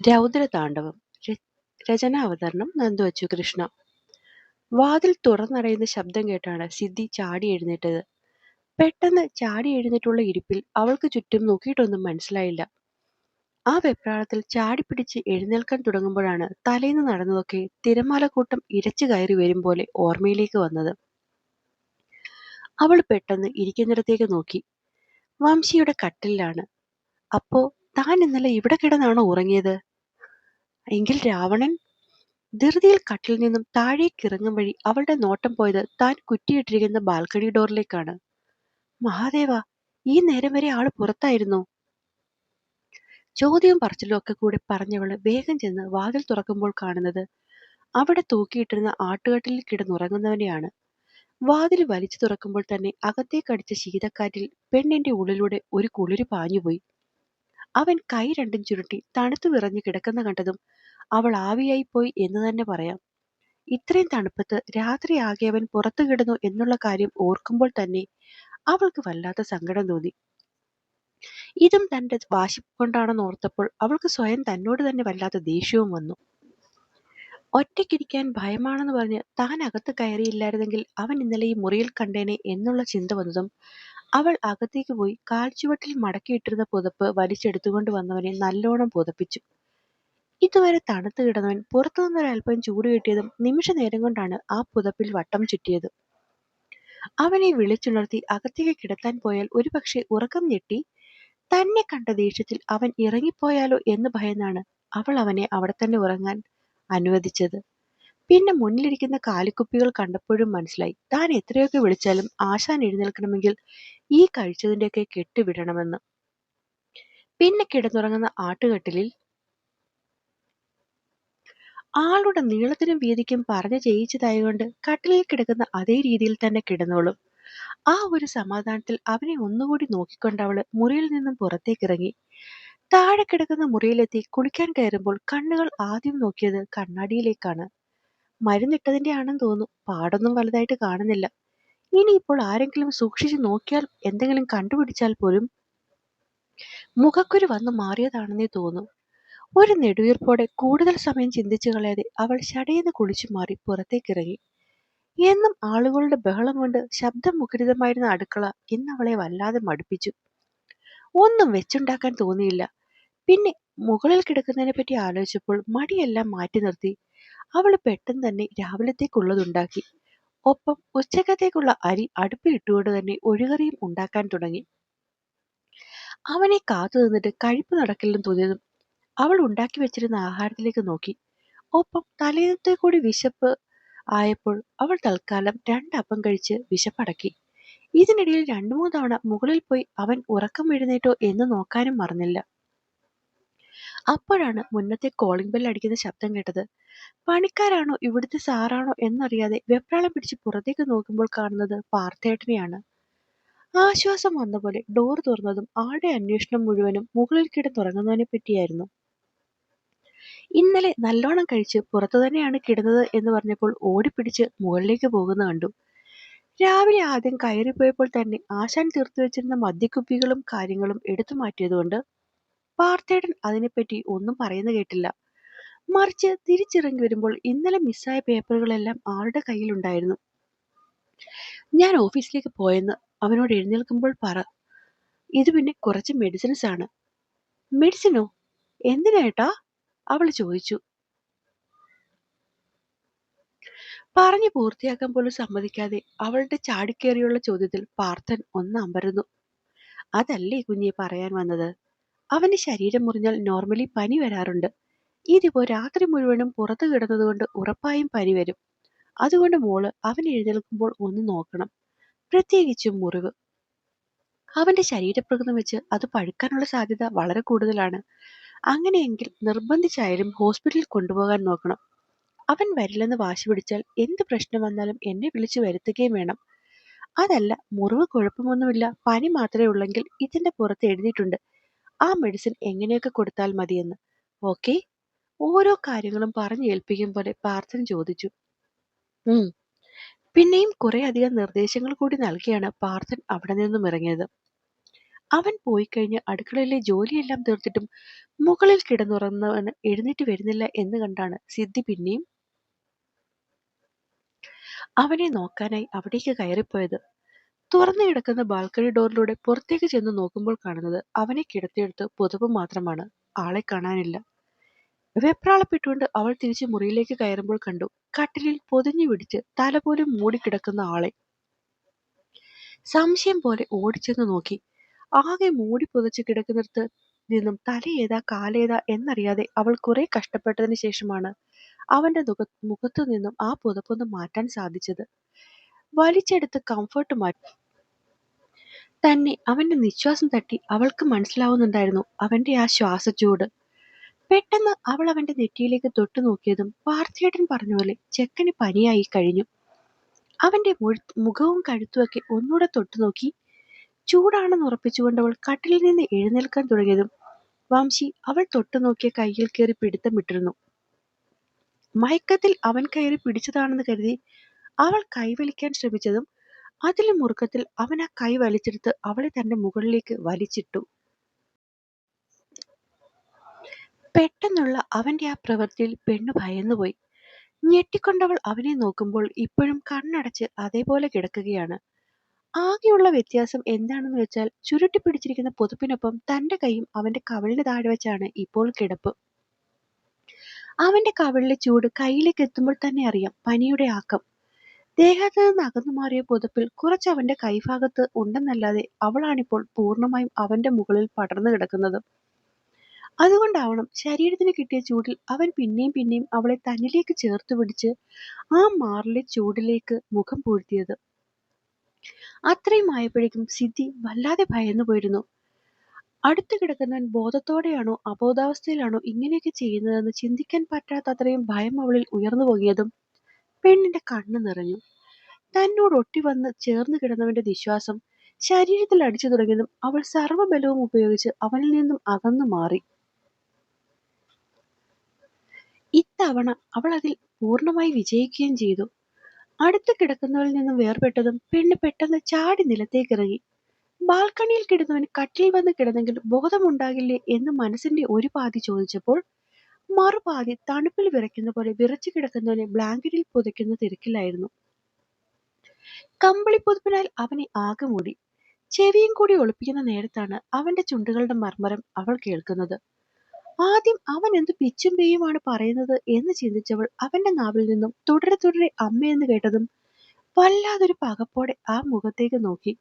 രൗദ്രതാണ്ഡവം രചന രചനാവതരണം നന്ദു കൃഷ്ണ. വാതിൽ തുറന്നടയുന്ന ശബ്ദം കേട്ടാണ് സിദ്ധി ചാടി എഴുന്നേറ്റത്. പെട്ടെന്ന് ചാടി എഴുന്നേറ്റുള്ള ഇരിപ്പിൽ അവൾക്ക് ചുറ്റും നോക്കിയിട്ടൊന്നും മനസ്സിലായില്ല. ആ വെപ്രാളത്തിൽ ചാടി പിടിച്ച് എഴുന്നേൽക്കാൻ തുടങ്ങുമ്പോഴാണ് തലേന്ന് നടന്നതൊക്കെ തിരമാലക്കൂട്ടം ഇരച്ചു കയറി വരും പോലെ ഓർമ്മയിലേക്ക് വന്നത്. അവൾ പെട്ടെന്ന് ഇരിക്കുന്നിടത്തേക്ക് നോക്കി. വംശിയുടെ കട്ടിലാണ് അപ്പോ താൻ ഇന്നലെ ഇവിടെ കിടന്നാണോ ഉറങ്ങിയത്? എങ്കിൽ രാവണൻ ധൃതിയിൽ കട്ടിൽ നിന്നും താഴേക്ക് ഇറങ്ങും വഴി അവളുടെ നോട്ടം പോയത് താൻ കുറ്റിയിട്ടിരിക്കുന്ന ബാൽക്കണി ഡോറിലേക്കാണ്. മഹാദേവ ഈ നേരം വരെ ആൾ പുറത്തായിരുന്നോ. ചോദ്യവും പറച്ചിലും ഒക്കെ കൂടി പറഞ്ഞവൾ വേഗം ചെന്ന് വാതിൽ തുറക്കുമ്പോൾ കാണുന്നത് അവിടെ തൂക്കിയിട്ടിരുന്ന ആട്ടുകട്ടിലിൽ കിടന്നുറങ്ങുന്നവനെയാണ്. വാതിൽ വലിച്ചു തുറക്കുമ്പോൾ തന്നെ അകത്തേക്കടിച്ച ശീതക്കാറ്റിൽ പെണ്ണിന്റെ ഉള്ളിലൂടെ ഒരു കുളിര് പാഞ്ഞുപോയി. അവൻ കൈ രണ്ടും ചുരുട്ടി തണുത്തു വിറഞ്ഞു കിടക്കുന്ന കണ്ടതും അവൾ ആവിയായി പോയി എന്ന് തന്നെ പറയാം. ഇത്രയും തണുപ്പത്ത് രാത്രി ആകെ അവൻ പുറത്തു കിടന്നു എന്നുള്ള കാര്യം ഓർക്കുമ്പോൾ തന്നെ അവൾക്ക് വല്ലാത്ത സങ്കടം തോന്നി. ഇതും തന്റെ വാശി കൊണ്ടാണെന്ന് ഓർത്തപ്പോൾ അവൾക്ക് സ്വയം തന്നോട് തന്നെ വല്ലാത്ത ദേഷ്യവും വന്നു. ഒറ്റയ്ക്കിരിക്കാൻ ഭയമാണെന്ന് പറഞ്ഞ് താൻ അകത്ത് കയറിയില്ലായിരുന്നെങ്കിൽ അവൻ ഇന്നലെ ഈ മുറിയിൽ കണ്ടേനെ എന്നുള്ള ചിന്ത വന്നതും അവൾ അകത്തേക്ക് പോയി കാൽച്ചുവട്ടിൽ മടക്കിയിട്ടിരുന്ന പുതപ്പ് വലിച്ചെടുത്തുകൊണ്ട് വന്നവനെ നല്ലോണം പുതപ്പിച്ചു. ഇതുവരെ തണുത്തു കിടന്നവൻ പുറത്തു നിന്നൊരൽപ്പം ചൂട് കിട്ടിയതും നിമിഷ നേരം കൊണ്ടാണ് ആ പുതപ്പിൽ വട്ടം ചുറ്റിയത്. അവനെ വിളിച്ചുണർത്തി അകത്തേക്ക് കിടത്താൻ പോയാൽ ഒരുപക്ഷെ ഉറക്കം ഞെട്ടി തന്നെ കണ്ട ദേഷ്യത്തിൽ അവൻ ഇറങ്ങിപ്പോയാലോ എന്ന് ഭയന്നാണ് അവൾ അവനെ അവിടെ തന്നെ ഉറങ്ങാൻ അനുവദിച്ചത്. പിന്നെ മുന്നിലിരിക്കുന്ന കാലിക്കുപ്പികൾ കണ്ടപ്പോഴും മനസ്സിലായി. താൻ എത്രയൊക്കെ വിളിച്ചാലും ആശാൻ എഴുന്നേൽക്കണമെങ്കിൽ ഈ കഴിച്ചതിന്റെയൊക്കെ കെട്ടുവിടണമെന്ന്. പിന്നെ കിടന്നുറങ്ങുന്ന ആട്ടുകട്ടിലിൽ ആളുടെ നീളത്തിനും വീതിക്കും പറഞ്ഞു ചെയ്യിച്ചതായതുകൊണ്ട് കട്ടിലിൽ കിടക്കുന്ന അതേ രീതിയിൽ തന്നെ കിടന്നോളും. ആ ഒരു സമാധാനത്തിൽ അവനെ ഒന്നുകൂടി നോക്കിക്കൊണ്ട് അവൾ മുറിയിൽ നിന്നും പുറത്തേക്കിറങ്ങി. താഴെ കിടക്കുന്ന മുറിയിലെത്തി കുളിക്കാൻ കയറുമ്പോൾ കണ്ണുകൾ ആദ്യം നോക്കിയത് കണ്ണാടിയിലേക്കാണ്. മരുന്നിട്ടതിന്റെ ആണെന്ന് തോന്നുന്നു. പാടൊന്നും വലുതായിട്ട് കാണുന്നില്ല. ഇനിയിപ്പോൾ ആരെങ്കിലും സൂക്ഷിച്ചു നോക്കിയാൽ എന്തെങ്കിലും കണ്ടുപിടിച്ചാൽ പോലും മുഖക്കുരു വന്നു മാറിയതാണെന്നേ തോന്നും ഒരു നെടുവീർപ്പോടെ കൂടുതൽ സമയം ചിന്തിച്ചു കളയാതെ അവൾ ശടയെന്ന് കുളിച്ചു മാറി പുറത്തേക്കിറങ്ങി. എന്നും ആളുകളുടെ ബഹളം കൊണ്ട് ശബ്ദം മുഖരിതമായിരുന്ന അടുക്കള ഇന്ന് അവളെ വല്ലാതെ മടുപ്പിച്ചു. ഒന്നും വെച്ചുണ്ടാക്കാൻ തോന്നിയില്ല. പിന്നെ മുകളിൽ കിടക്കുന്നതിനെ പറ്റി ആലോചിച്ചപ്പോൾ മടിയെല്ലാം മാറ്റി നിർത്തി അവൾ പെട്ടെന്ന് തന്നെ രാവിലത്തേക്കുള്ളതുണ്ടാക്കി. ഒപ്പം ഉച്ചക്കത്തേക്കുള്ള അരി അടുപ്പിലിട്ടുകൊണ്ട് തന്നെ ഒഴുകറിയും ഉണ്ടാക്കാൻ തുടങ്ങി. അവനെ കാത്തു നിന്നിട്ട് കഴിപ്പ് നടക്കില്ലെന്ന് തോന്നിയതും അവൾ ഉണ്ടാക്കി വെച്ചിരുന്ന ആഹാരത്തിലേക്ക് നോക്കി. ഒപ്പം തലേന്നത്തെ കൂടി വിശപ്പ് ആയപ്പോൾ അവൾ തൽക്കാലം രണ്ടപ്പം കഴിച്ച് വിശപ്പടക്കി. ഇതിനിടയിൽ രണ്ടു മൂന്ന് തവണ മുകളിൽ പോയി അവൻ ഉറക്കം എഴുന്നേറ്റോ എന്ന് നോക്കാനും മറന്നില്ല. അപ്പോഴാണ് മുന്നത്തെ കോളിംഗ് ബെൽ അടിക്കുന്ന ശബ്ദം കേട്ടത്. പണിക്കാരാണോ ഇവിടുത്തെ സാറാണോ എന്നറിയാതെ വെപ്രാളം പിടിച്ച് പുറത്തേക്ക് നോക്കുമ്പോൾ കാണുന്നത് പാർത്ഥേട്ടനെയാണ്. ആശ്വാസം വന്ന പോലെ ഡോർ തുറന്നതും ആളുടെ അന്വേഷണം മുഴുവനും മുകളിൽ കിടന്നുറങ്ങുന്നതിനെ പറ്റിയായിരുന്നു. ഇന്നലെ നല്ലോണം കഴിച്ച് പുറത്തു തന്നെയാണ് കിടന്നത് എന്ന് പറഞ്ഞപ്പോൾ ഓടിപ്പിടിച്ച് മുകളിലേക്ക് പോകുന്ന കണ്ടു. രാവിലെ ആദ്യം കയറിപ്പോയപ്പോൾ തന്നെ ആശാൻ തീർത്തു വെച്ചിരുന്ന മദ്യക്കുപ്പികളും കാര്യങ്ങളും എടുത്തു മാറ്റിയതുകൊണ്ട് പാർത്ഥേടൻ അതിനെപ്പറ്റി ഒന്നും പറയുന്നു കേട്ടില്ല. മറിച്ച് തിരിച്ചിറങ്ങി വരുമ്പോൾ ഇന്നലെ മിസ്സായ പേപ്പറുകളെല്ലാം ആളുടെ കയ്യിലുണ്ടായിരുന്നു. ഞാൻ ഓഫീസിലേക്ക് പോയെന്ന് അവനോട് എഴുന്നേൽക്കുമ്പോൾ പറ ഇത് പിന്നെ കുറച്ച് മെഡിസിൻസ് ആണ്. മെഡിസിനോ എന്തിനേട്ടാ അവൾ ചോദിച്ചു. പറഞ്ഞു പൂർത്തിയാക്കാൻ പോലും സമ്മതിക്കാതെ അവളുടെ ചാടിക്കേറിയുള്ള ചോദ്യത്തിൽ പാർത്ഥൻ ഒന്ന് അമ്പരന്നു അതല്ലേ കുഞ്ഞി പറയാൻ വന്നത്? അവന്റെ ശരീരം മുറിഞ്ഞാൽ നോർമലി പനി വരാറുണ്ട്. ഇതിപ്പോ രാത്രി മുഴുവനും പുറത്തു കിടന്നതുകൊണ്ട് ഉറപ്പായും പനി വരും. അതുകൊണ്ട് മോൾ അവൻ എഴുന്നേൽക്കുമ്പോൾ ഒന്ന് നോക്കണം. പ്രത്യേകിച്ചും മുറിവ്. അവന്റെ ശരീരപ്രകൃതം വെച്ച് അത് പഴുക്കാനുള്ള സാധ്യത വളരെ കൂടുതലാണ്. അങ്ങനെയെങ്കിൽ നിർബന്ധിച്ചായാലും ഹോസ്പിറ്റലിൽ കൊണ്ടുപോകാൻ നോക്കണം. അവൻ വരില്ലെന്ന് വാശി പിടിച്ചാൽ എന്ത് പ്രശ്നം വന്നാലും എന്നെ വിളിച്ചു വരുത്തുകയും വേണം. അതല്ല മുറിവ് കുഴപ്പമൊന്നുമില്ല. പനി മാത്രമേ ഉള്ളെങ്കിൽ ഇതിന്റെ പുറത്ത് എഴുതിയിട്ടുണ്ട്. ആ മെഡിസിൻ എങ്ങനെയൊക്കെ കൊടുത്താൽ മതിയെന്ന്. ഓക്കെ ഓരോ കാര്യങ്ങളും പറഞ്ഞു ഏൽപ്പിക്കും പോലെ പാർത്ഥൻ ചോദിച്ചു. ഉം. പിന്നെയും കുറെ അധികം നിർദ്ദേശങ്ങൾ കൂടി നൽകിയാണ് പാർത്ഥൻ അവിടെ നിന്നും ഇറങ്ങിയത്. അവൻ പോയി കഴിഞ്ഞ് അടുക്കളയിലെ ജോലിയെല്ലാം തീർത്തിട്ടും മുകളിൽ കിടന്നുറങ്ങുന്നവന് എഴുന്നേറ്റ് വരുന്നില്ല എന്ന് കണ്ടാണ് സിദ്ധി പിന്നെയും അവനെ നോക്കാനായി അവിടേക്ക് കയറിപ്പോയത്. തുറന്നു കിടക്കുന്ന ബാൽക്കണി ഡോറിലൂടെ പുറത്തേക്ക് ചെന്ന് നോക്കുമ്പോൾ കാണുന്നത് അവനെ കിടത്തിയെടുത്ത് പുതപ്പ് മാത്രമാണ്. ആളെ കാണാനില്ല. വെപ്രാളപ്പെട്ടുകൊണ്ട് അവൾ തിരിച്ച് മുറിയിലേക്ക് കയറുമ്പോൾ കണ്ടു കട്ടിലിൽ പൊതിഞ്ഞു പിടിച്ച് തല പോലും മൂടിക്കിടക്കുന്ന ആളെ. സംശയം പോലെ ഓടിച്ചെന്ന് നോക്കി. ആകെ മൂടി പുതച്ച് കിടക്കുന്നിടത്ത് നിന്നും തലയേതാ കാലേതാ എന്നറിയാതെ അവൾ കുറെ കഷ്ടപ്പെട്ടതിന് ശേഷമാണ് അവന്റെ മുഖത്തു നിന്നും ആ പുതപ്പൊന്ന് മാറ്റാൻ സാധിച്ചത്. വലിച്ചെടുത്ത് കംഫർട്ട് മാറ്റി തന്നെ അവന്റെ നിശ്വാസം തട്ടി അവൾക്ക് മനസ്സിലാവുന്നുണ്ടായിരുന്നു അവന്റെ ആ ശ്വാസച്ചൂട്. പെട്ടെന്ന് അവൾ അവന്റെ നെറ്റിയിലേക്ക് തൊട്ടു നോക്കിയതും പാർത്ഥിയേട്ടൻ പറഞ്ഞ പോലെ ചെക്കന് പനിയായി കഴിഞ്ഞു. അവന്റെ മുഖവും കഴുത്തുമൊക്കെ ഒന്നുകൂടെ തൊട്ടു നോക്കി ചൂടാണെന്ന് ഉറപ്പിച്ചുകൊണ്ട് അവൾ കട്ടിലിൽ നിന്ന് എഴുന്നേൽക്കാൻ തുടങ്ങിയതും വംശി അവൾ തൊട്ടു നോക്കിയ കയ്യിൽ കയറി പിടുത്തം വിട്ടിരുന്നു മയക്കത്തിൽ അവൻ കയറി പിടിച്ചതാണെന്ന് കരുതി അവൾ കൈവലിക്കാൻ ശ്രമിച്ചതും അതിലും മുറുക്കത്തിൽ അവൻ ആ കൈ വലിച്ചെടുത്ത് അവളെ തന്റെ മുകളിലേക്ക് വലിച്ചിട്ടു. പെട്ടെന്നുള്ള അവന്റെ ആ പ്രവൃത്തിയിൽ പെണ്ണു ഭയന്നുപോയി. ഞെട്ടിക്കൊണ്ടവൾ അവനെ നോക്കുമ്പോൾ ഇപ്പോഴും കണ്ണടച്ച് അതേപോലെ കിടക്കുകയാണ്. ആകെയുള്ള വ്യത്യാസം എന്താണെന്ന് വെച്ചാൽ ചുരുട്ടി പിടിച്ചിരിക്കുന്ന പുതുപ്പിനൊപ്പം തന്റെ കൈയും അവന്റെ കവിളിന് താഴെ വെച്ചാണ് ഇപ്പോൾ കിടപ്പ്. അവന്റെ കവിളിലെ ചൂട് കയ്യിലേക്ക് എത്തുമ്പോൾ തന്നെ അറിയാം പനിയുടെ ആക്കം. ദേഹത്ത് നിന്ന് അകന്നു മാറിയ പുതപ്പിൽ കുറച്ച് അവന്റെ കൈഭാഗത്ത് ഉണ്ടെന്നല്ലാതെ അവളാണിപ്പോൾ പൂർണമായും അവന്റെ മുകളിൽ പടർന്നു കിടക്കുന്നത്. അതുകൊണ്ടാവണം ശരീരത്തിന് കിട്ടിയ ചൂടിൽ അവൻ പിന്നെയും പിന്നെയും അവളെ തന്നിലേക്ക് ചേർത്ത് പിടിച്ച് ആ മാറിലെ ചൂടിലേക്ക് മുഖം പൂഴ്ത്തിയത്. അത്രയും ആയപ്പോഴേക്കും സിദ്ധി വല്ലാതെ ഭയന്നു പോയിരുന്നു. അടുത്ത് കിടക്കുന്നവൻ ബോധത്തോടെയാണോ അബോധാവസ്ഥയിലാണോ ഇങ്ങനെയൊക്കെ ചെയ്യുന്നതെന്ന് ചിന്തിക്കാൻ പറ്റാത്ത അത്രയും ഭയം അവളിൽ ഉയർന്നു പൊങ്ങിയതും പെണ്ണിന്റെ കണ്ണു നിറഞ്ഞു. തന്നോട് ഒട്ടി വന്ന് ചേർന്ന് കിടന്നവന്റെ വിശ്വാസം ശരീരത്തിൽ അടിച്ചു തുടങ്ങിയതും അവൾ സർവബലവും ഉപയോഗിച്ച് അവനിൽ നിന്നും അകന്നു മാറി. ഇത്തവണ അവൾ അതിൽ പൂർണമായി വിജയിക്കുകയും ചെയ്തു. അടുത്ത് കിടക്കുന്നവരിൽ നിന്നും വേർപെട്ടതും പെണ്ണ് പെട്ടെന്ന് ചാടി നിലത്തേക്ക് ഇറങ്ങി. ബാൽക്കണിയിൽ കിടന്നവൻ കട്ടിൽ വന്ന് കിടന്നെങ്കിൽ ബോധമുണ്ടാകില്ലേ എന്ന് മനസ്സിന്റെ ഒരു പാതി ചോദിച്ചപ്പോൾ മറുപാതി തണുപ്പിൽ വിറയ്ക്കുന്ന പോലെ വിറച്ചു കിടക്കുന്നവനെ ബ്ലാങ്കറ്റിൽ പുതയ്ക്കുന്ന തിരക്കിലായിരുന്നു. കമ്പിളിപ്പുതപ്പിനാൽ അവനെ ആകെ മൂടി. ചെവിയും കൂടി ഒളിപ്പിക്കുന്ന നേരത്താണ് അവന്റെ ചുണ്ടുകളുടെ മർമ്മരം അവൾ കേൾക്കുന്നത്. ആദ്യം അവൻ എന്ത് പിച്ചും പേയുമാണ് പറയുന്നത് എന്ന് ചിന്തിച്ചവൾ അവന്റെ നാവിൽ നിന്നും തുടരെ തുടരെ അമ്മയെന്ന് കേട്ടതും വല്ലാതൊരു പകപ്പോടെ ആ മുഖത്തേക്ക് നോക്കി.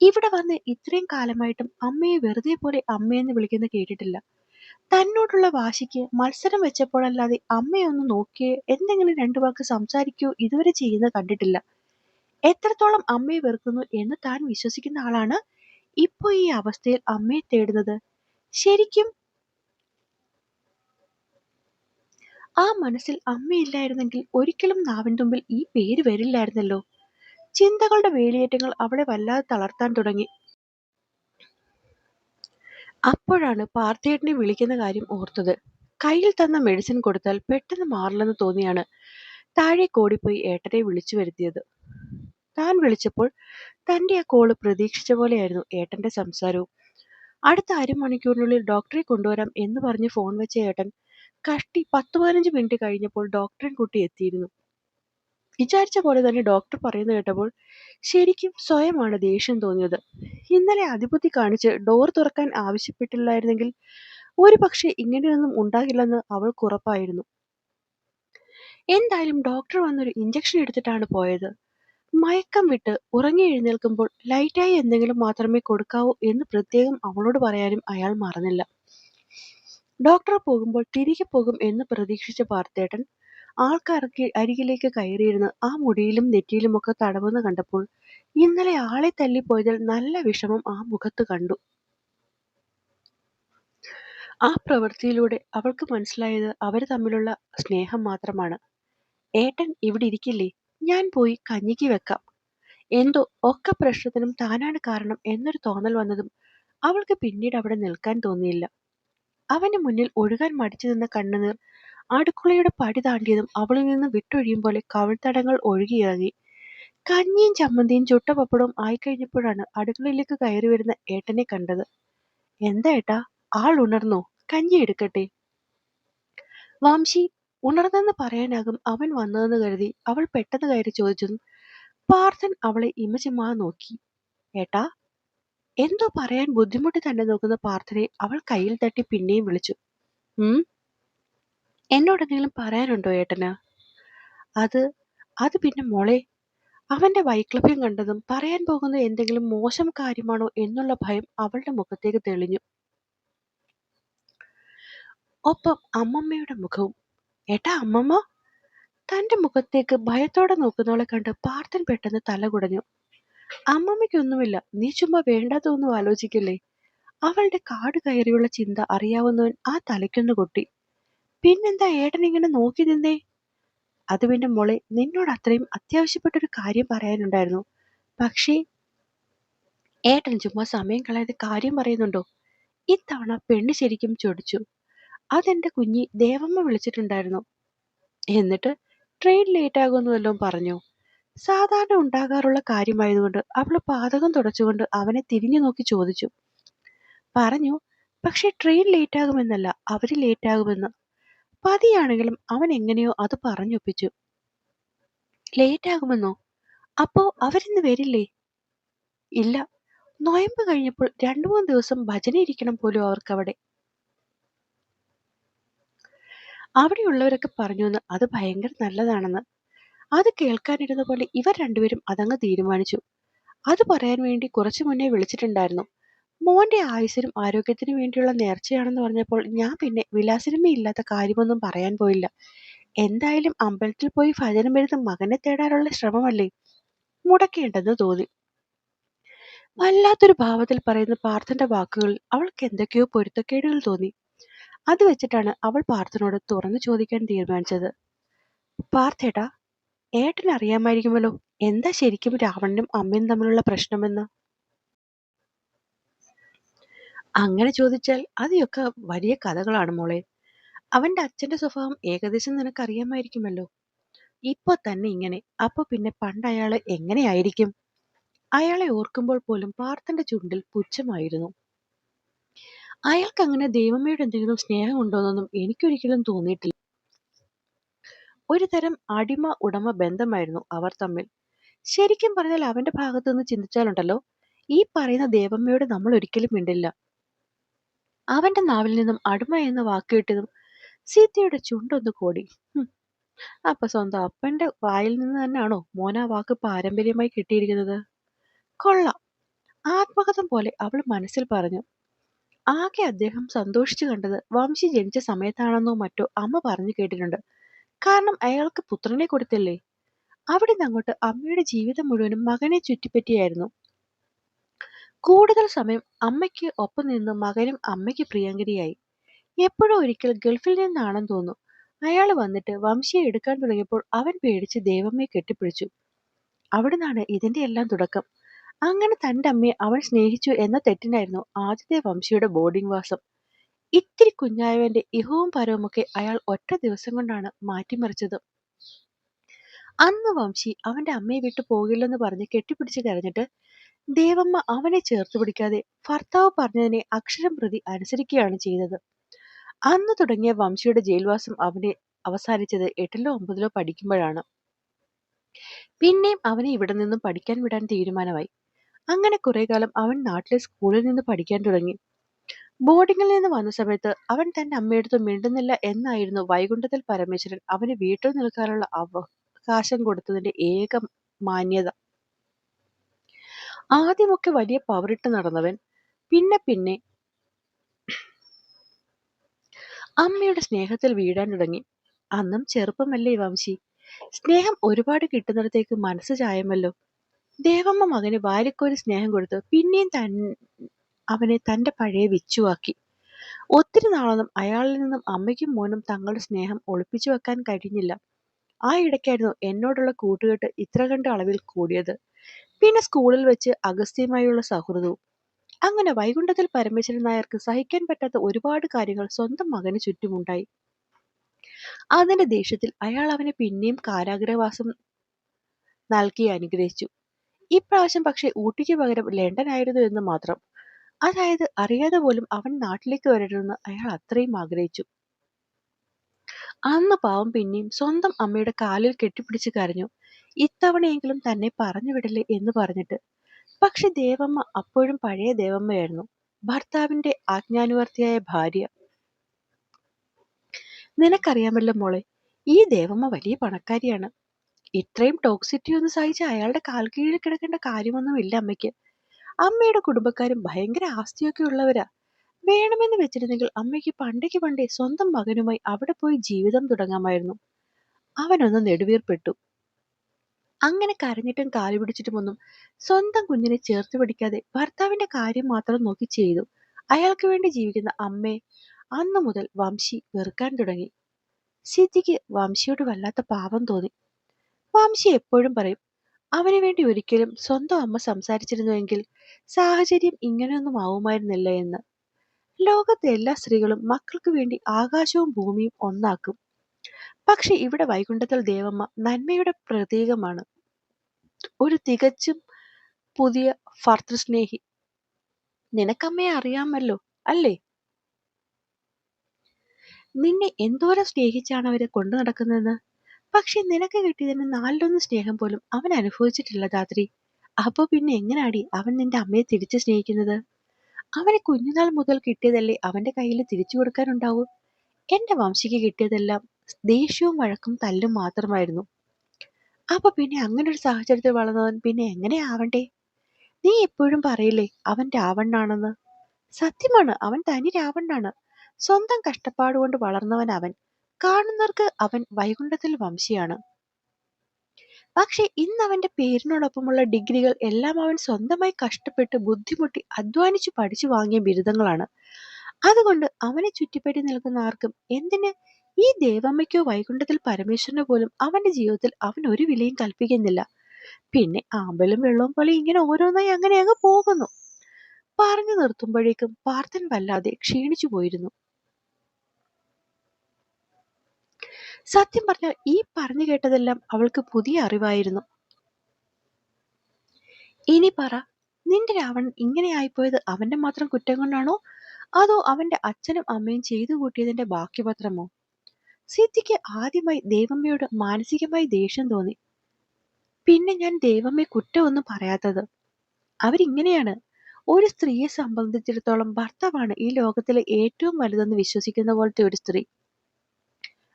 ഇവിടെ വന്ന് ഇത്രയും കാലമായിട്ടും അമ്മയെ വെറുതെ പോലെ അമ്മയെന്ന് വിളിക്കുന്ന കേട്ടിട്ടില്ല. തന്നോടുള്ള വാശിക്ക് മത്സരം വെച്ചപ്പോഴല്ലാതെ അമ്മയെ ഒന്ന് നോക്കിയേ എന്തെങ്കിലും രണ്ടു വാക്ക് സംസാരിക്കുകയോ ഇതുവരെ ചെയ്യുന്നത് കണ്ടിട്ടില്ല. എത്രത്തോളം അമ്മയെ വെറുക്കുന്നു എന്ന് താൻ വിശ്വസിക്കുന്ന ആളാണ് ഇപ്പോൾ ഈ അവസ്ഥയിൽ അമ്മയെ തേടുന്നത്? ശരിക്കും ആ മനസ്സിൽ അമ്മയില്ലായിരുന്നെങ്കിൽ ഒരിക്കലും നാവിൻ തുമ്പിൽ ഈ പേര് വരില്ലായിരുന്നല്ലോ. ചിന്തകളുടെ വേലിയേറ്റങ്ങൾ അവളെ വല്ലാതെ തളർത്താൻ തുടങ്ങി. അപ്പോഴാണ് പാർത്ഥേട്ടനെ വിളിക്കുന്ന കാര്യം ഓർത്തത്. കയ്യിൽ തന്ന മെഡിസിൻ കൊടുത്താൽ പെട്ടെന്ന് മാറില്ലെന്ന് തോന്നിയാണ് താഴെ കോടിപ്പോയി ഏട്ടനെ വിളിച്ചു വരുത്തിയത്. താൻ വിളിച്ചപ്പോൾ തന്റെ ആ കോൾ പ്രതീക്ഷിച്ച പോലെയായിരുന്നു ഏട്ടന്റെ സംസാരവും. അടുത്ത അരമണിക്കൂറിനുള്ളിൽ ഡോക്ടറെ കൊണ്ടുവരാം എന്ന് പറഞ്ഞ് ഫോൺ വെച്ച ഏട്ടൻ കഷ്ടി പത്ത് പതിനഞ്ച് മിനിറ്റ് കഴിഞ്ഞപ്പോൾ ഡോക്ടറെ കുട്ടി എത്തിയിരുന്നു. വിചാരിച്ച പോലെ തന്നെ ഡോക്ടർ പറയുന്നത് കേട്ടപ്പോൾ ശരിക്കും സ്വയമാണ് ദേഷ്യം തോന്നിയത്. ഇന്നലെ അതിബുദ്ധി കാണിച്ച് ഡോർ തുറക്കാൻ ആവശ്യപ്പെട്ടില്ലായിരുന്നെങ്കിൽ ഒരു പക്ഷേ ഇങ്ങനെയൊന്നും ഉണ്ടാകില്ലെന്ന് അവൾക്ക് ഉറപ്പായിരുന്നു. എന്തായാലും ഡോക്ടർ വന്നൊരു ഇഞ്ചക്ഷൻ എടുത്തിട്ടാണ് പോയത്. മയക്കം വിട്ട് ഉറങ്ങി എഴുന്നേൽക്കുമ്പോൾ ലൈറ്റായി എന്തെങ്കിലും മാത്രമേ കൊടുക്കാവൂ എന്ന് പ്രത്യേകം അവളോട് പറയാനും അയാൾ മറന്നില്ല. ഡോക്ടർ പോകുമ്പോൾ തിരികെ പോകും എന്ന് പ്രതീക്ഷിച്ച പാർത്തേട്ടൻ ആൾക്കാർക്ക് അരികിലേക്ക് കയറിയിരുന്ന് ആ മുടിയിലും നെറ്റിയിലുമൊക്കെ തടവുന്ന കണ്ടപ്പോൾ ഇന്നലെ ആളെ തല്ലിപ്പോയതിൽ നല്ല വിഷമം ആ മുഖത്ത് കണ്ടു. ആ പ്രവൃത്തിയിലൂടെ അവൾക്ക് മനസ്സിലായത് അവർ തമ്മിലുള്ള സ്നേഹം മാത്രമാണ്. ഏട്ടൻ ഇവിടെ ഇരിക്കില്ലേ? ഞാൻ പോയി കഞ്ഞിക്ക് വെക്കാം. എന്തോ ഒക്കെ പ്രശ്നത്തിനും താനാണ് കാരണം എന്നൊരു തോന്നൽ വന്നതും അവൾക്ക് പിന്നീട് അവിടെ നിൽക്കാൻ തോന്നിയില്ല. അവന് മുന്നിൽ ഒഴുകാൻ മടിച്ചു നിന്ന കണ്ണുനീർ അടുക്കളയുടെ പടി താണ്ടിയതും അവളിൽ നിന്ന് വിട്ടൊഴിയും പോലെ കവിൾത്തടങ്ങൾ ഒഴുകിയിറങ്ങി. കഞ്ഞിയും ചമ്മന്തിയും ചുട്ട പപ്പടവും ആയിക്കഴിഞ്ഞപ്പോഴാണ് അടുക്കളയിലേക്ക് കയറി വരുന്ന ഏട്ടനെ കണ്ടത്. എന്താ ഏട്ടാ? ആൾ ഉണർന്നോ? കഞ്ഞി എടുക്കട്ടെ? വംശി ഉണർന്നെന്ന് പറയാനാകും അവൻ വന്നതെന്ന് കരുതി അവൾ പെട്ടെന്ന് കയറി ചോദിച്ചതും പാർത്ഥൻ അവളെ ഇമചിമാ നോക്കി. ഏട്ടാ എന്തോ പറയാൻ ബുദ്ധിമുട്ടി തന്നെ നോക്കുന്ന പാർത്ഥനെ അവൾ കയ്യിൽ തട്ടി പിന്നെയും വിളിച്ചു. ഉം? എന്നോട് എന്തെങ്കിലും പറയാനുണ്ടോ ഏട്ടന്? അത് അത് പിന്നെ മോളെ അവന്റെ വൈക്ലഭ്യം കണ്ടതും പറയാൻ പോകുന്ന എന്തെങ്കിലും മോശം കാര്യമാണോ എന്നുള്ള ഭയം അവളുടെ മുഖത്തേക്ക് തെളിഞ്ഞു. ഒപ്പം അമ്മമ്മയുടെ മുഖവും. ഏട്ടാ അമ്മമ്മ? തന്റെ മുഖത്തേക്ക് ഭയത്തോടെ നോക്കുന്നവളെ കണ്ട് പാർത്ഥൻ പെട്ടെന്ന് തല കുടഞ്ഞു. അമ്മമ്മയ്ക്കൊന്നുമില്ല നീ ചുമ്മാ വേണ്ടാത്തൊന്നും ആലോചിക്കില്ലേ? അവളുടെ കാട് കയറിയുള്ള ചിന്ത അറിയാവുന്നവൻ ആ തലയ്ക്കൊന്ന് കൊട്ടി. പിന്നെന്താ ഏട്ടൻ ഇങ്ങനെ നോക്കി നിന്നേ? അത് പിന്നെ മോളെ നിന്നോട് അത്രയും അത്യാവശ്യപ്പെട്ടൊരു കാര്യം പറയാനുണ്ടായിരുന്നു. പക്ഷേ ഏട്ടൻ ചുമ്മാ സമയം കളയാതെ കാര്യം പറയുന്നുണ്ടോ? ഇത്തവണ പെണ്ണ് ശരിക്കും ചൊടിച്ചു. അതെന്റെ കുഞ്ഞി ദേവമ്മ വിളിച്ചിട്ടുണ്ടായിരുന്നു. എന്നിട്ട് ട്രെയിൻ ലേറ്റ് ആകുമെന്ന് പറഞ്ഞു. സാധാരണ ഉണ്ടാകാറുള്ള കാര്യമായതുകൊണ്ട് അവൾ പാതകം തുടച്ചുകൊണ്ട് അവനെ തിരിഞ്ഞു നോക്കി ചോദിച്ചു. പറഞ്ഞു പക്ഷെ ട്രെയിൻ ലേറ്റ് ആകുമെന്നല്ല അവർ ലേറ്റ് ആകുമെന്ന് പതിയാണെങ്കിലും അവൻ എങ്ങനെയോ അത് പറഞ്ഞൊപ്പിച്ചു. ലേറ്റ് ആകുമെന്നോ? അപ്പോ അവരിന്ന് വരില്ലേ? ഇല്ല. നോയമ്പ് കഴിഞ്ഞപ്പോൾ രണ്ടു മൂന്ന് ദിവസം ഭജന ഇരിക്കണം പോലും അവർക്കവിടെ. അവിടെയുള്ളവരൊക്കെ പറഞ്ഞു എന്ന് അത് ഭയങ്കര നല്ലതാണെന്ന്. അത് കേൾക്കാനിരുന്ന പോലെ ഇവർ രണ്ടുപേരും അതങ്ങ് തീരുമാനിച്ചു. അത് പറയാൻ വേണ്ടി കുറച്ചു മുന്നേ വിളിച്ചിട്ടുണ്ടായിരുന്നു. മോന്റെ ആയുസിനും ആരോഗ്യത്തിനും വേണ്ടിയുള്ള നേർച്ചയാണെന്ന് പറഞ്ഞപ്പോൾ ഞാൻ പിന്നെ വിലാസിനിമയില്ലാത്ത കാര്യമൊന്നും പറയാൻ പോയില്ല. എന്തായാലും അമ്പലത്തിൽ പോയി ഭജനം വരുന്ന മകനെ തേടാനുള്ള ശ്രമമല്ലേ? മുടക്കേണ്ടെന്ന് തോന്നി. വല്ലാത്തൊരു ഭാവത്തിൽ പറയുന്ന പാർത്ഥന്റെ വാക്കുകൾ അവൾക്ക് എന്തൊക്കെയോ പൊരുത്തക്കേടുകൾ തോന്നി. അത് വെച്ചിട്ടാണ് അവൾ പാർത്ഥനോട് തുറന്നു ചോദിക്കാൻ തീരുമാനിച്ചത്. പാർത്ഥേട്ടാ ഏട്ടൻ അറിയാമായിരിക്കുമല്ലോ എന്താ ശരിക്കും രാവണനും അമ്മയും തമ്മിലുള്ള പ്രശ്നമെന്ന്? അങ്ങനെ ചോദിച്ചാൽ "അതിയൊക്കെ വലിയ കഥകളാണ് മോളെ. അവന്റെ അച്ഛന്റെ സ്വഭാവം ഏകദേശം നിനക്കറിയാമായിരിക്കുമല്ലോ. ഇപ്പൊ തന്നെ ഇങ്ങനെ. അപ്പൊ പിന്നെ പണ്ട് അയാൾ എങ്ങനെയായിരിക്കും? അയാളെ ഓർക്കുമ്പോൾ പോലും പാർത്ഥന്റെ ചുണ്ടിൽ പുച്ഛമായിരുന്നു. അയാൾക്ക് അങ്ങനെ ദൈവമ്മയുടെ എന്തെങ്കിലും സ്നേഹം ഉണ്ടോന്നൊന്നും എനിക്കൊരിക്കലും തോന്നിയിട്ടില്ല. ഒരു തരം അടിമ ഉടമ ബന്ധമായിരുന്നു അവർ തമ്മിൽ. ശരിക്കും പറഞ്ഞാൽ അവന്റെ ഭാഗത്തുനിന്ന് ചിന്തിച്ചാലുണ്ടല്ലോ ഈ പറയുന്ന ദേവമ്മയോട് നമ്മൾ ഒരിക്കലും മിണ്ടില്ല. അവന്റെ നാവിൽ നിന്നും അടിമ എന്ന വാക്ക് കിട്ടിയതും സീതയുടെ ചുണ്ടൊന്ന് കോടി. അപ്പൊ സ്വന്തം അപ്പന്റെ വായിൽ നിന്ന് തന്നെയാണോ മോന വാക്ക് പാരമ്പര്യമായി കിട്ടിയിരിക്കുന്നത്? കൊള്ളാം. ആത്മകഥം പോലെ അവൾ മനസ്സിൽ പറഞ്ഞു. ആകെ അദ്ദേഹം സന്തോഷിച്ചു കണ്ടത് വംശി ജനിച്ച സമയത്താണെന്നോ മറ്റോ അമ്മ പറഞ്ഞു കേട്ടിട്ടുണ്ട്. കാരണം അയാൾക്ക് പുത്രനെ കൊടുത്തില്ലേ? അവിടെ നിന്നങ്ങോട്ട് അമ്മയുടെ ജീവിതം മുഴുവനും മകനെ ചുറ്റിപ്പറ്റിയായിരുന്നു. കൂടുതൽ സമയം അമ്മയ്ക്ക് ഒപ്പം നിന്ന് മകനും അമ്മയ്ക്ക് പ്രിയങ്കരിയായി. എപ്പോഴോ ഒരിക്കൽ ഗൾഫിൽ നിന്നാണെന്ന് തോന്നുന്നു. അയാൾ വന്നിട്ട് വംശിയെ എടുക്കാൻ തുടങ്ങിയപ്പോൾ അവൻ പേടിച്ച് ദേവമ്മയെ കെട്ടിപ്പിടിച്ചു. അവിടുന്നാണ് ഇതിന്റെ എല്ലാം തുടക്കം. അങ്ങനെ തന്റെ അമ്മയെ അവൻ സ്നേഹിച്ചു എന്ന തെറ്റിനായിരുന്നു ആദ്യത്തെ വംശിയുടെ ബോർഡിംഗ് വാസം. ഇത്തിരി കുഞ്ഞായവന്റെ ഇഹവും പരവുമൊക്കെ അയാൾ ഒറ്റ ദിവസം കൊണ്ടാണ് മാറ്റിമറിച്ചത്. അന്ന് വംശി അവന്റെ അമ്മയെ വിട്ടു പോകില്ലെന്ന് പറഞ്ഞ് കെട്ടിപ്പിടിച്ച് കരഞ്ഞിട്ട് ദേവമ്മ അവനെ ചേർത്ത് പിടിക്കാതെ ഭർത്താവ് പറഞ്ഞതിനെ അക്ഷരം പ്രതി അനുസരിക്കുകയാണ് ചെയ്തത്. അന്ന് തുടങ്ങിയ വംശിയുടെ ജയിൽവാസം അവനെ അവസാനിച്ചത് എട്ടിലോ ഒമ്പതിലോ പഠിക്കുമ്പോഴാണ്. പിന്നെയും അവനെ ഇവിടെ നിന്നും പഠിക്കാൻ വിടാൻ തീരുമാനമായി. അങ്ങനെ കുറെ കാലം അവൻ നാട്ടിലെ സ്കൂളിൽ നിന്ന് പഠിക്കാൻ തുടങ്ങി. ബോർഡിങ്ങിൽ നിന്ന് വന്ന സമയത്ത് അവൻ തന്റെ അമ്മയടുത്ത് മിണ്ടുന്നില്ല എന്നായിരുന്നു വൈകുണ്ഠത്തിൽ പരമേശ്വരൻ അവന് വീട്ടിൽ നിൽക്കാനുള്ള അവകാശം കൊടുത്തതിന്റെ ഏക മാന്യത. ആദ്യമൊക്കെ വലിയ പവറിട്ട് നടന്നവൻ. പിന്നെ പിന്നെ അമ്മയുടെ സ്നേഹത്തിൽ വീഴാൻ തുടങ്ങി. അന്നും ചെറുപ്പമല്ലേ വംശി? സ്നേഹം ഒരുപാട് കിട്ടുന്നിടത്തേക്ക് മനസ്സ് ചായമല്ലോ. ദേവമ്മ മകന് വാരിക്കോരി സ്നേഹം കൊടുത്ത് പിന്നെയും തൻ അവനെ തന്റെ പഴയ വിച്ചുവാക്കി. ഒത്തിരി നാളൊന്നും അയാളിൽ നിന്നും അമ്മയ്ക്കും മോനും തങ്ങളുടെ സ്നേഹം ഒളിപ്പിച്ചു വെക്കാൻ കഴിഞ്ഞില്ല. ആ ഇടയ്ക്കായിരുന്നു എന്നോടുള്ള കൂട്ടുകെട്ട് ഇത്ര കണ്ട അളവിൽ കൂടിയത്. പിന്നെ സ്കൂളിൽ വെച്ച് അഗസ്ത്യമായുള്ള സൗഹൃദവും. അങ്ങനെ വൈകുണ്ഠത്തിൽ പരമേശ്വരൻ നായർക്ക് സഹിക്കാൻ പറ്റാത്ത ഒരുപാട് കാര്യങ്ങൾ സ്വന്തം മകന് ചുറ്റുമുണ്ടായി. അതിന്റെ ദേഷ്യത്തിൽ അയാൾ അവനെ പിന്നെയും കാരാഗ്രഹവാസം നൽകി അനുഗ്രഹിച്ചു. ഇപ്രാവശ്യം പക്ഷേ ഊട്ടിക്ക് പകരം ലണ്ടൻ ആയിരുന്നു എന്ന് മാത്രം. അതായത് അറിയാതെ പോലും അവൻ നാട്ടിലേക്ക് വരരുതെന്ന് അയാൾ അത്രയും ആഗ്രഹിച്ചു. അന്ന് പാവം പിന്നെയും സ്വന്തം അമ്മയുടെ കാലിൽ കെട്ടിപ്പിടിച്ച് കരഞ്ഞു. ഇത്തവണയെങ്കിലും തന്നെ പറഞ്ഞു വിടല്ലേ എന്ന് പറഞ്ഞിട്ട്. പക്ഷെ ദേവമ്മ അപ്പോഴും പഴയ ദേവമ്മയായിരുന്നു. ഭർത്താവിന്റെ ആജ്ഞാനുവർത്തിയായ ഭാര്യ. നിനക്കറിയാമല്ലോ മോളെ ഈ ദേവമ്മ വലിയ പണക്കാരിയാണ്. ഇത്രയും ടോക്സിറ്റി ഒന്നും സഹിച്ച് അയാളുടെ കാൽ കീഴിൽ കിടക്കേണ്ട കാര്യമൊന്നുമില്ല അമ്മയ്ക്ക്. അമ്മയുടെ കുടുംബക്കാരും ഭയങ്കര ആസ്തിയൊക്കെ ഉള്ളവരാ. വേണമെന്ന് വെച്ചിരുന്നെങ്കിൽ അമ്മയ്ക്ക് പണ്ടേക്ക് പണ്ടേ സ്വന്തം മകനുമായി അവിടെ പോയി ജീവിതം തുടങ്ങാമായിരുന്നു. അവനൊന്ന് നെടുവീർപ്പെട്ടു. അങ്ങനെ കരഞ്ഞിട്ടും കാലു പിടിച്ചിട്ടുമൊന്നും സ്വന്തം കുഞ്ഞിനെ ചേർത്ത് പിടിക്കാതെ ഭർത്താവിന്റെ കാര്യം മാത്രം നോക്കി ചെയ്തു. അയാൾക്ക് വേണ്ടി ജീവിക്കുന്ന അമ്മയെ അന്നു മുതൽ വംശി വെറുക്കാൻ തുടങ്ങി. സിദ്ധിക്ക് വംശിയോട് വല്ലാത്ത പാപം തോന്നി. വംശി എപ്പോഴും പറയും അവന് വേണ്ടി ഒരിക്കലും സ്വന്തം അമ്മ സംസാരിച്ചിരുന്നുവെങ്കിൽ സാഹചര്യം ഇങ്ങനെയൊന്നും ആവുമായിരുന്നില്ല എന്ന്. ലോകത്തെ എല്ലാ സ്ത്രീകളും മക്കൾക്ക് വേണ്ടി ആകാശവും ഭൂമിയും ഒന്നാക്കും. പക്ഷെ ഇവിടെ വൈകുണ്ഠത്തിൽ ദേവമ്മ നന്മയുടെ പ്രതീകമാണ്. ഒരു തികച്ചും പുതിയ ഭർത്തൃസ്നേഹി നിനക്കമ്മയെ അറിയാമല്ലോ അല്ലേ? നിന്നെ എന്തോരം സ്നേഹിച്ചാണ് അവരെ കൊണ്ടു നടക്കുന്നതെന്ന്? പക്ഷെ നിനക്ക് കിട്ടിയതിന് നാലിലൊന്ന് സ്നേഹം പോലും അവൻ അനുഭവിച്ചിട്ടില്ല ധാത്രി. അപ്പൊ പിന്നെ എങ്ങനാടി അവൻ നിന്റെ അമ്മയെ തിരിച്ചു സ്നേഹിക്കുന്നത്? അവനെ കുഞ്ഞുനാൾ മുതൽ കിട്ടിയതല്ലേ അവന്റെ കയ്യിൽ തിരിച്ചു കൊടുക്കാനുണ്ടാവൂ? എന്റെ വംശിക്ക് കിട്ടിയതെല്ലാം ദേഷ്യവും വഴക്കും തല്ലും മാത്രമായിരുന്നു. അപ്പൊ പിന്നെ അങ്ങനെ ഒരു സാഹചര്യത്തിൽ വളർന്നവൻ പിന്നെ എങ്ങനെ ആവണ്ടേ? നീ എപ്പോഴും പറയില്ലേ അവൻ രാവണനാണെന്ന് സത്യമാണ് അവൻ തനി രാവണനാണ് സ്വന്തം കഷ്ടപ്പാട് കൊണ്ട് വളർന്നവൻ അവൻ. കാണുന്നവർക്ക് അവൻ വൈകുണ്ഠത്തിൽ വംശിയാണ്. പക്ഷെ ഇന്ന് അവന്റെ പേരിനോടൊപ്പമുള്ള ഡിഗ്രികൾ എല്ലാം അവൻ സ്വന്തമായി കഷ്ടപ്പെട്ട് ബുദ്ധിമുട്ടി അധ്വാനിച്ചു പഠിച്ചു വാങ്ങിയ ബിരുദങ്ങളാണ്. അതുകൊണ്ട് അവനെ ചുറ്റിപ്പറ്റി നിൽക്കുന്ന ആർക്കും എന്തിന് ഈ ദേവമ്മയ്ക്കോ വൈകുണ്ഠത്തിൽ പരമേശ്വരനോ പോലും അവന്റെ ജീവിതത്തിൽ അവൻ ഒരു വിലയും കൽപ്പിക്കുന്നില്ല. പിന്നെ ആമ്പലും വെള്ളവും പോലെ ഇങ്ങനെ ഓരോന്നായി അങ്ങനെ അങ്ങ് പോകുന്നു. പറഞ്ഞു നിർത്തുമ്പോഴേക്കും പാർത്ഥൻ വല്ലാതെ ക്ഷീണിച്ചു പോയിരുന്നു. സത്യം പറഞ്ഞാൽ ഈ പറഞ്ഞു കേട്ടതെല്ലാം അവൾക്ക് പുതിയ അറിവായിരുന്നു. ഇനി പറ നിന്റെ രാവണൻ ഇങ്ങനെ ആയിപ്പോയത് അവന്റെ മാത്രം കുറ്റം കൊണ്ടാണോ? അതോ അവന്റെ അച്ഛനും അമ്മയും ചെയ്തു കൂട്ടിയതിന്റെ ബാക്കി പത്രമോ സിദ്ധിക്ക് ആദ്യമായി ദേവമ്മയോട് മാനസികമായി ദേഷ്യം തോന്നി. പിന്നെ ഞാൻ ദേവമ്മയെ കുറ്റമൊന്നും പറയാത്തത്. അവരിങ്ങനെയാണ്. ഒരു സ്ത്രീയെ സംബന്ധിച്ചിടത്തോളം ഭർത്താവാണ് ഈ ലോകത്തിലെ ഏറ്റവും വലുതെന്ന് വിശ്വസിക്കുന്ന പോലത്തെ ഒരു സ്ത്രീ.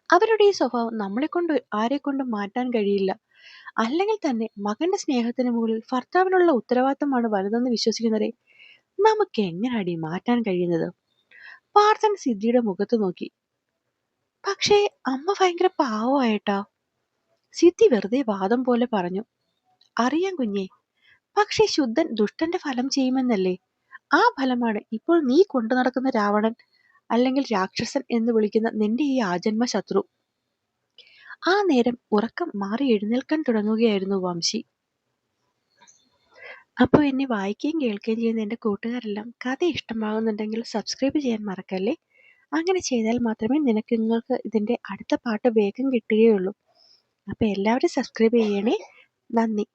അവരുടെ ഈ സ്വഭാവം നമ്മളെ കൊണ്ട് ആരെ കൊണ്ടും മാറ്റാൻ കഴിയില്ല. അല്ലെങ്കിൽ തന്നെ മകന്റെ സ്നേഹത്തിന് മുകളിൽ ഭർത്താവിനുള്ള ഉത്തരവാദിത്തമാണ് വലുതെന്ന് വിശ്വസിക്കുന്നവരെ നമുക്ക് എങ്ങനെയാണ് മാറ്റാൻ കഴിയുന്നത്? പാർത്ഥൻ സിദ്ധിയുടെ മുഖത്ത് നോക്കി. പക്ഷേ അമ്മ ഭയങ്കര പാവമായിട്ടാ. സിദ്ധി വെറുതെ വാദം പോലെ പറഞ്ഞു. അറിയാം കുഞ്ഞെ പക്ഷേ ശുദ്ധൻ ദുഷ്ടന്റെ ഫലം ചെയ്യുമെന്നല്ലേ? ആ ഫലമാണ് ഇപ്പോൾ നീ കൊണ്ടു നടക്കുന്ന രാവണൻ അല്ലെങ്കിൽ രാക്ഷസൻ എന്ന് വിളിക്കുന്ന നിന്റെ ഈ ആജന്മ ശത്രു. ആ നേരം ഉറക്കം മാറി എഴുന്നേൽക്കാൻ തുടങ്ങുകയായിരുന്നു വംശി. അപ്പോൾ എന്നെ വായിക്കുകയും കേൾക്കുകയും ചെയ്യുന്ന എന്റെ കൂട്ടുകാരെല്ലാം കഥ ഇഷ്ടമാകുന്നുണ്ടെങ്കിൽ സബ്സ്ക്രൈബ് ചെയ്യാൻ മറക്കല്ലേ? അങ്ങനെ ചെയ്താൽ മാത്രമേ നിനക്ക് നിങ്ങൾക്ക് ഇതിന്റെ അടുത്ത പാട്ട് വേഗം കിട്ടുകയുള്ളൂ. അപ്പോൾ എല്ലാവരും സബ്സ്ക്രൈബ് ചെയ്യണേ. നന്ദി.